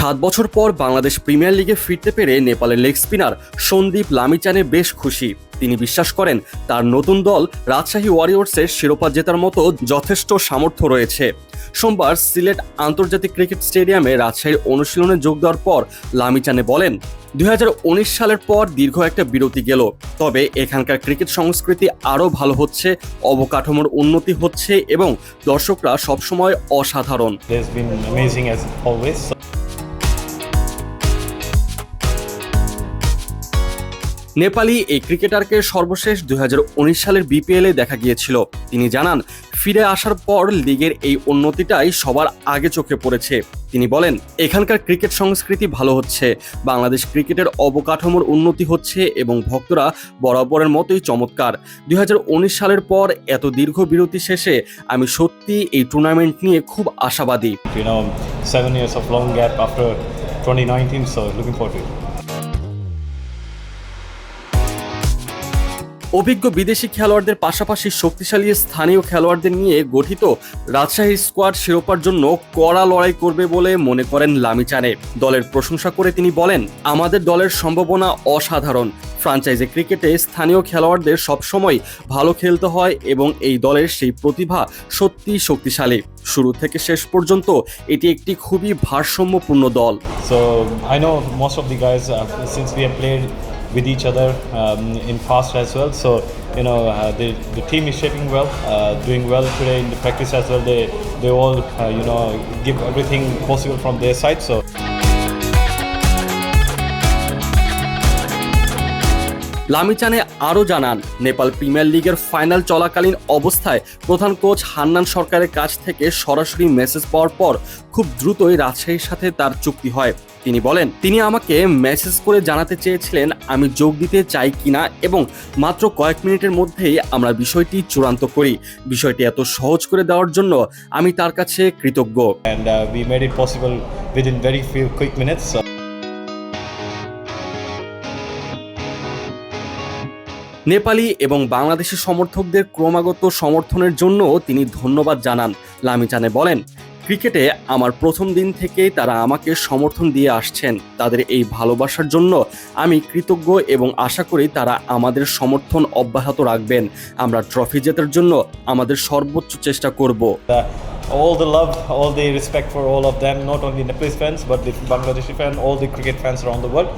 সাত বছর পর বাংলাদেশ প্রিমিয়ার লিগে ফিরতে পেরে নেপালের লেগ স্পিনার সন্দীপ লামিচানে বেশ খুশি। তিনি বিশ্বাস করেন, তার নতুন দল রাজশাহী ওয়ারিয়র্সের শিরোপা জেতার মতো যথেষ্ট সামর্থ্য রয়েছে। সোমবার সিলেট আন্তর্জাতিক ক্রিকেট স্টেডিয়ামে রাজশাহীর অনুশীলনে যোগ দেওয়ার পর লামিচানে বলেন, দুই হাজার উনিশ সালের পর দীর্ঘ একটা বিরতি গেল, তবে এখানকার ক্রিকেট সংস্কৃতি আরও ভালো হচ্ছে, অবকাঠামোর উন্নতি হচ্ছে এবং দর্শকরা সবসময় অসাধারণ। নেপালি এই ক্রিকেটারকে সর্বশেষ দুই হাজার উনিশ সালের বিপিএলে দেখা গিয়েছিল তিনি জানান ফিরে আসার পর লিগের এই উন্নতিটাই সবার আগে চোখে পড়েছে তিনি বলেন এখানকার ক্রিকেট সংস্কৃতি ভালো হচ্ছে বাংলাদেশ ক্রিকেটের অবকাঠামোর উন্নতি হচ্ছে এবং ভক্তরা বরাবরের মতোই চমৎকার দুই হাজার উনিশ সালের পর এত দীর্ঘ বিরতি শেষে আমি সত্যি এই টুর্নামেন্ট নিয়ে খুব আশাবাদী you know, seven years of long gap after 2019. So looking forward to it. অভিজ্ঞ বিদেশি খেলোয়াড়দের পাশাপাশি শক্তিশালী স্থানীয় খেলোয়াড়দের নিয়ে গঠিত রাজশাহী স্কোয়াড শিরোপার জন্য কড়া লড়াই করবে বলে মনে করেন লামিচানে। দলের প্রশংসা করে তিনি বলেন আমাদের দলের সম্ভাবনা অসাধারণ। ফ্রাঞ্চাইজি ক্রিকেটে স্থানীয় খেলোয়াড়দের সবসময় ভালো খেলতে হয় এবং এই দলের সেই প্রতিভা সত্যি শক্তিশালী। শুরু থেকে শেষ পর্যন্ত এটি একটি খুবই ভারসাম্যপূর্ণ দল। I know most of the guys uh, since we have played with each other um, in past as well. So you know uh, the the team is shaping well, uh, doing well today in the practice as well. They they all uh, you know give everything possible from their side. So. Lamichhane আরও জানান Nepal premier লিগের final চলাকালীন অবস্থায় প্রধান coach Hannan সরকারের কাছ থেকে সরাসরি মেসেজ পাওয়ার পর খুব দ্রুতই রাজশাহীর সাথে তার চুক্তি হয় তিনি বলেন তিনি আমাকে মেসেজ করে জানাতে চেয়েছিলেন আমি যোগ দিতে চাই কিনা এবং মাত্র কয়েক মিনিটের মধ্যেই আমরা বিষয়টি চূড়ান্ত করি বিষয়টি এত সহজ করে দেওয়ার জন্য আমি তার কাছে কৃতজ্ঞ and uh, we made it possible within very few quick minutes. Nepali এবং বাংলাদেশের সমর্থকদের ক্রমাগত সমর্থনের জন্য তিনি ধন্যবাদ জানান লামিচানে বলেন ক্রিকেটে আমার প্রথম দিন থেকেই তারা আমাকে সমর্থন দিয়ে আসছেন তাদের এই ভালোবাসার জন্য আমি কৃতজ্ঞ এবং আশা করি তারা আমাদের সমর্থন অব্যাহত রাখবেন আমরা ট্রফি জেতার জন্য আমাদের সর্বোচ্চ চেষ্টা করব uh, all the love, all the respect for all of them, not only Nepalese fans but the Bangladeshi fans, all the cricket fans around the world.